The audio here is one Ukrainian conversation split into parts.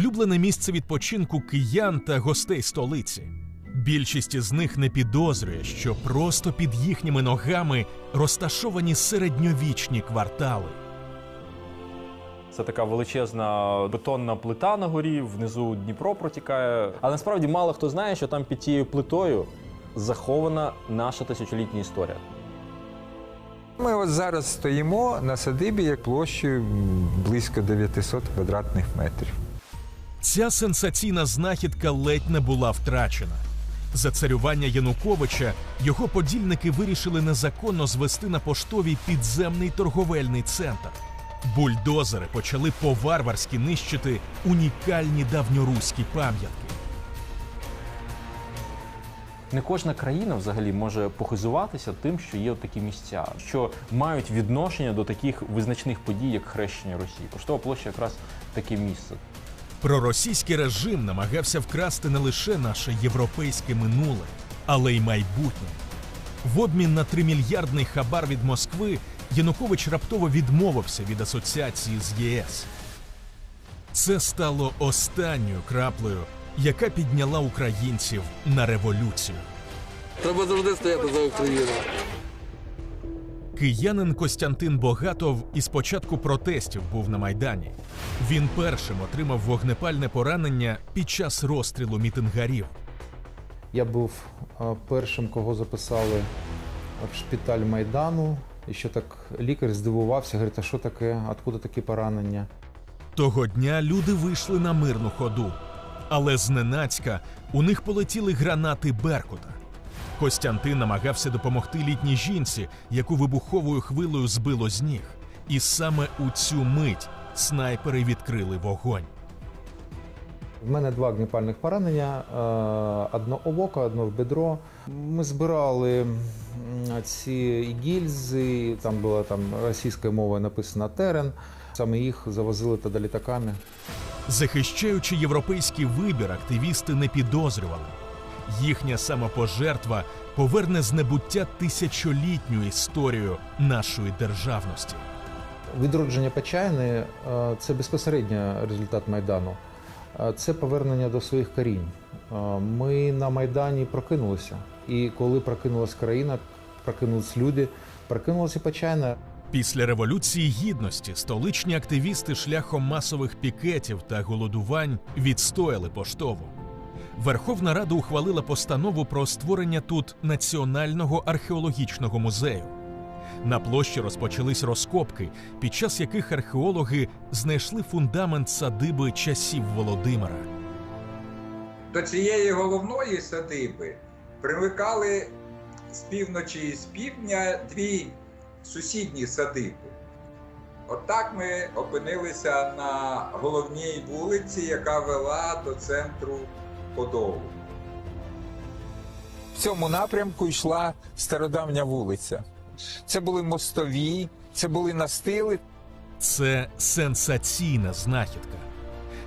улюблене місце відпочинку киян та гостей столиці. Більшість із них не підозрює, що просто під їхніми ногами розташовані середньовічні квартали. Це така величезна бетонна плита на горі, внизу Дніпро протікає. Але насправді мало хто знає, що там під тією плитою захована наша тисячолітня історія. Ми от зараз стоїмо на садибі як площею близько 900 квадратних метрів. Ця сенсаційна знахідка ледь не була втрачена. За царювання Януковича його подільники вирішили незаконно звести на поштовій підземний торговельний центр. Бульдозери почали по-варварськи нищити унікальні давньоруські пам'ятки. Не кожна країна взагалі може похизуватися тим, що є такі місця, що мають відношення до таких визначних подій, як хрещення Росії. Поштова площа якраз таке місце. Проросійський режим намагався вкрасти не лише наше європейське минуле, але й майбутнє. В обмін на тримільярдний хабар від Москви Янукович раптово відмовився від асоціації з ЄС. Це стало останньою краплею, яка підняла українців на революцію. Треба завжди стояти за Україну. Киянин Костянтин Богатов із початку протестів був на майдані. Він першим отримав вогнепальне поранення під час розстрілу мітингарів. Я був першим, кого записали в шпиталь Майдану. І що так лікар здивувався, говорить, а що таке, откуда такі поранення? Того дня люди вийшли на мирну ходу, але зненацька у них полетіли гранати Беркута. Костянтин намагався допомогти літній жінці, яку вибуховою хвилею збило з ніг. І саме у цю мить снайпери відкрили вогонь. В мене два огнепальних поранення: е, одно у око, одно в бедро. Ми збирали ці гільзи, там була там російською мовою написано терен. Саме їх завозили тоді літаками. Захищаючи європейський вибір, активісти не підозрювали. Їхня самопожертва поверне з небуття тисячолітню історію нашої державності. Відродження Почайни е, це безпосередньо результат Майдану. Е, Це повернення до своїх корінь. Е, Ми на Майдані прокинулися. І коли прокинулась країна, прокинулись люди, прокинулася і Почайна. Після революції гідності столичні активісти шляхом масових пікетів та голодувань відстояли поштову. Верховна Рада ухвалила постанову про створення тут національного археологічного музею. На площі розпочались розкопки, під час яких археологи знайшли фундамент садиби часів Володимира. До цієї головної садиби примикали з півночі і з півдня дві сусідні садиби. Отак ми опинилися на головній вулиці, яка вела до центру Подолу. В цьому напрямку йшла стародавня вулиця. Це були мостові, це були настили. Це сенсаційна знахідка.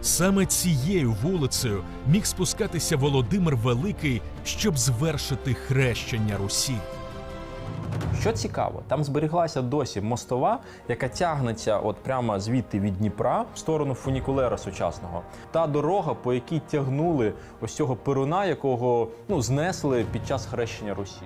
Саме цією вулицею міг спускатися Володимир Великий, щоб звершити хрещення Русі. Що цікаво, там зберіглася досі мостова, яка тягнеться от прямо звідти від Дніпра в сторону фунікулера сучасного. Та дорога, по якій тягнули ось цього перуна, якого ну знесли під час хрещення Русі.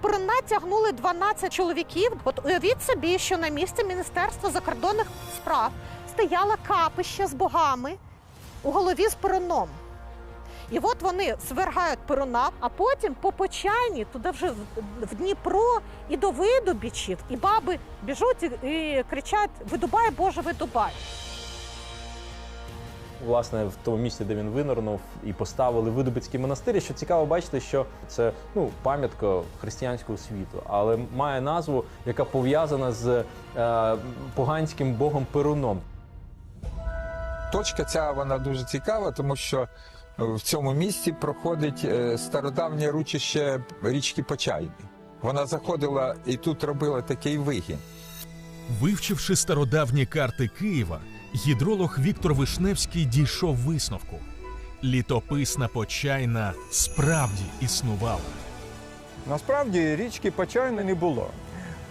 Перна тягнули 12 чоловіків. От уявіть собі, що на місці Міністерства закордонних справ стояло капище з богами у голові з перуном. І от вони свергають перуна, а потім по почайні туди вже в- Дніпро і до видобічів, і баби біжуть і, і кричать: Видубай, Боже, видубай. Власне, в тому місці, де він винирнув, і поставили Видубицький монастир. І Що цікаво бачити, що це ну пам'ятка християнського світу, але має назву, яка пов'язана з е, поганським богом Перуном. Точка ця вона дуже цікава, тому що в цьому місці проходить е, стародавнє ручище річки Почайни. Вона заходила і тут робила такий вигін. Вивчивши стародавні карти Києва, гідролог Віктор Вишневський дійшов висновку: літописна почайна справді існувала. Насправді річки Почайна не було,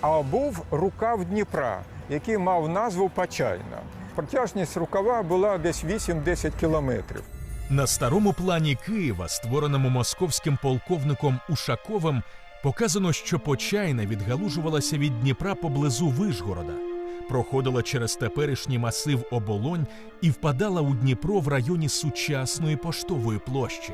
а був рукав Дніпра, який мав назву Почайна. Протяжність рукава була десь 8-10 кілометрів. На старому плані Києва, створеному московським полковником Ушаковим, показано, що Почайна відгалужувалася від Дніпра поблизу Вишгорода, проходила через теперішній масив оболонь і впадала у Дніпро в районі сучасної поштової площі.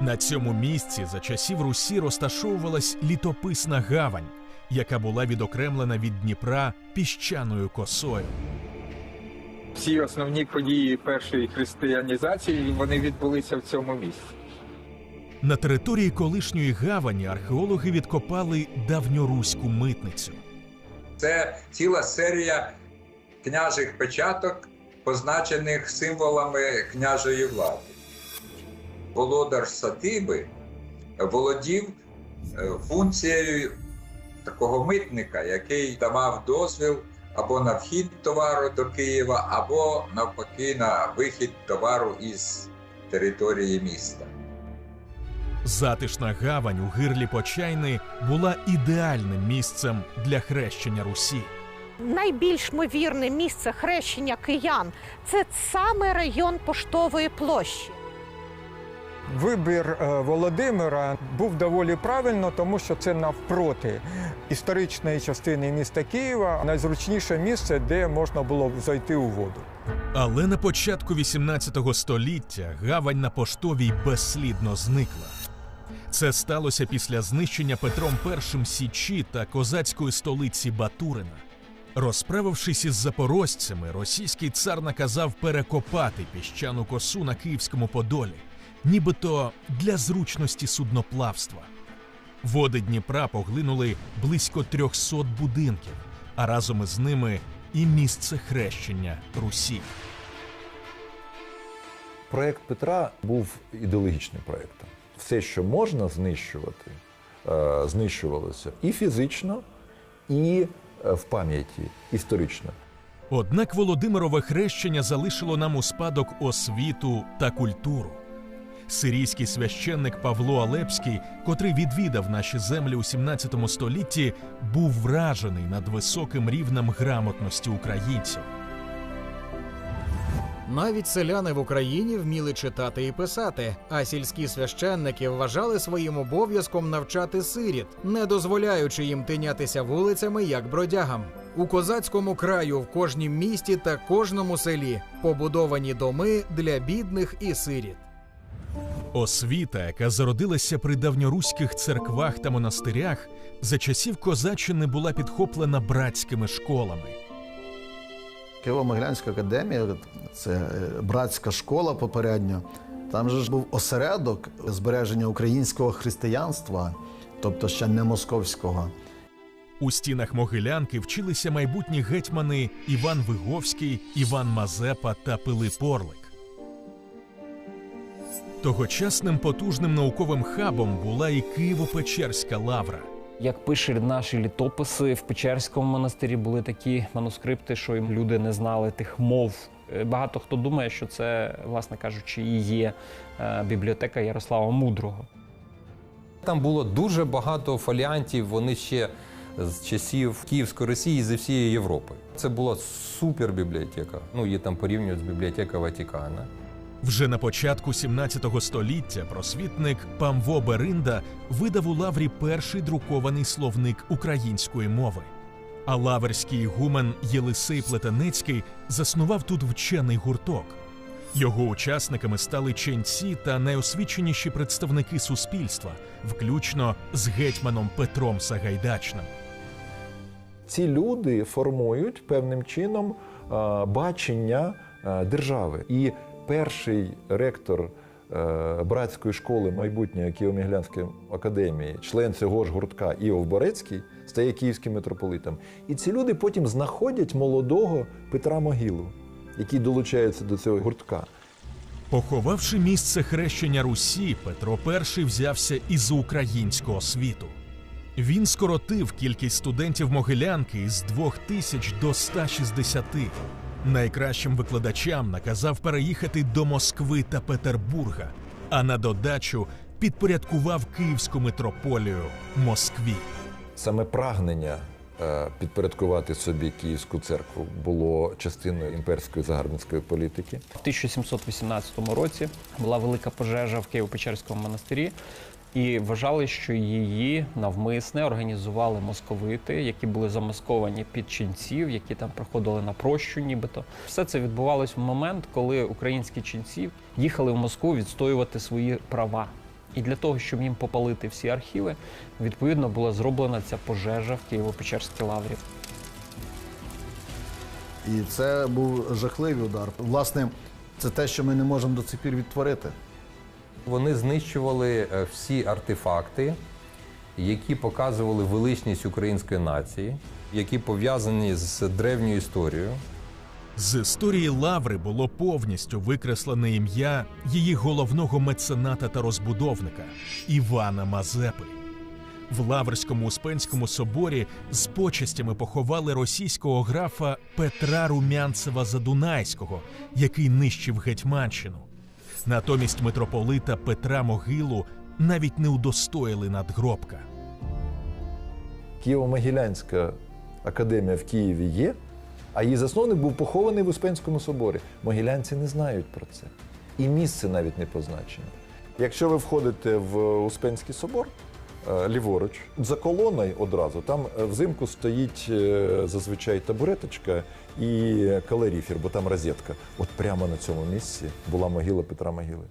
На цьому місці за часів Русі розташовувалась літописна гавань, яка була відокремлена від Дніпра піщаною косою. Всі основні події першої християнізації вони відбулися в цьому місці. На території колишньої гавані археологи відкопали давньоруську митницю. Це ціла серія княжих печаток, позначених символами княжої влади. Володар Сатиби володів е, функцією такого митника, який давав дозвіл або на вхід товару до Києва, або навпаки на вихід товару із території міста. Затишна гавань у гирлі Почайни була ідеальним місцем для хрещення Русі. Найбільш ймовірне місце хрещення киян це саме район поштової площі. Вибір е, Володимира був доволі правильно, тому що це навпроти історичної частини міста Києва, найзручніше місце, де можна було зайти у воду. Але на початку 18 століття гавань на поштовій безслідно зникла. Це сталося після знищення Петром І Січі та козацької столиці Батурина. Розправившись із запорожцями, російський цар наказав перекопати піщану косу на Київському Подолі, нібито для зручності судноплавства. Води Дніпра поглинули близько 300 будинків, а разом із ними і місце хрещення Русі. Проєкт Петра був ідеологічним проєктом. Все, що можна знищувати, е, знищувалося і фізично, і е, в пам'яті історично. Однак Володимирове хрещення залишило нам у спадок освіту та культуру. Сирійський священник Павло Алепський, котрий відвідав наші землі у 17 столітті, був вражений над високим рівнем грамотності українців. Навіть селяни в Україні вміли читати і писати, а сільські священники вважали своїм обов'язком навчати сиріт, не дозволяючи їм тинятися вулицями як бродягам. У козацькому краю в кожнім місті та кожному селі побудовані доми для бідних і сиріт. Освіта, яка зародилася при давньоруських церквах та монастирях, за часів козаччини була підхоплена братськими школами. Києво-Могилянська академія це е, братська школа попередньо. Там же ж був осередок збереження українського християнства, тобто ще не московського. У стінах Могилянки вчилися майбутні гетьмани Іван Виговський, Іван Мазепа та Пилип Орлик. Тогочасним потужним науковим хабом була і Києво-Печерська лавра. Як пише наші літописи, в Печерському монастирі були такі манускрипти, що їм люди не знали тих мов. Е, Багато хто думає, що це, власне кажучи, і є е, бібліотека Ярослава Мудрого. Там було дуже багато фоліантів, вони ще з часів Київської Росії зі всієї Європи. Це була супер бібліотека. Ну, її там порівнюють з бібліотекою Ватикана. Вже на початку 17 століття просвітник Памво Беринда видав у лаврі перший друкований словник української мови. А лаверський ігумен Єлисей Плетенецький заснував тут вчений гурток. Його учасниками стали ченці та найосвіченіші представники суспільства, включно з гетьманом Петром Сагайдачним. Ці люди формують певним чином бачення держави. І перший ректор е, братської школи майбутньої Києво-Міглянської академії, член цього ж гуртка Іов Борецький, стає київським митрополитом. І ці люди потім знаходять молодого Петра Могилу, який долучається до цього гуртка. Поховавши місце хрещення Русі, Петро І взявся і за українського світу. Він скоротив кількість студентів Могилянки із 2000 до 160. Найкращим викладачам наказав переїхати до Москви та Петербурга, а на додачу підпорядкував Київську митрополію Москві. Саме прагнення е, підпорядкувати собі Київську церкву було частиною імперської загарбницької політики. В 1718 році була велика пожежа в Києво-Печерському монастирі, і вважали, що її навмисне організували московити, які були замасковані під ченців, які там проходили на прощу, нібито. Все це відбувалось в момент, коли українські ченці їхали в Москву відстоювати свої права. І для того, щоб їм попалити всі архіви, відповідно була зроблена ця пожежа в Києво-Печерській лаврі. І це був жахливий удар. Власне, це те, що ми не можемо до цих пір відтворити. Вони знищували е, всі артефакти, які показували величність української нації, які пов'язані з древньою історією. З історії Лаври було повністю викреслене ім'я її головного мецената та розбудовника Івана Мазепи. В Лаврському Успенському соборі з почестями поховали російського графа Петра Румянцева Задунайського, який нищив Гетьманщину. Натомість митрополита Петра Могилу навіть не удостоїли надгробка. Києво-Могилянська академія в Києві є, а її засновник був похований в Успенському соборі. Могилянці не знають про це. І місце навіть не позначено. Якщо ви входите в Успенський собор, ліворуч, за колоною одразу, там е, взимку стоїть е, зазвичай табуреточка і калоріфер, бо там розетка. От прямо на цьому місці була могила Петра Могили.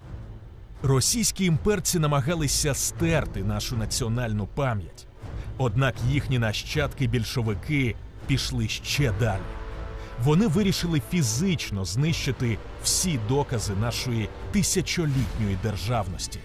Російські імперці намагалися стерти нашу національну пам'ять. Однак їхні нащадки більшовики пішли ще далі. Вони вирішили фізично знищити всі докази нашої тисячолітньої державності.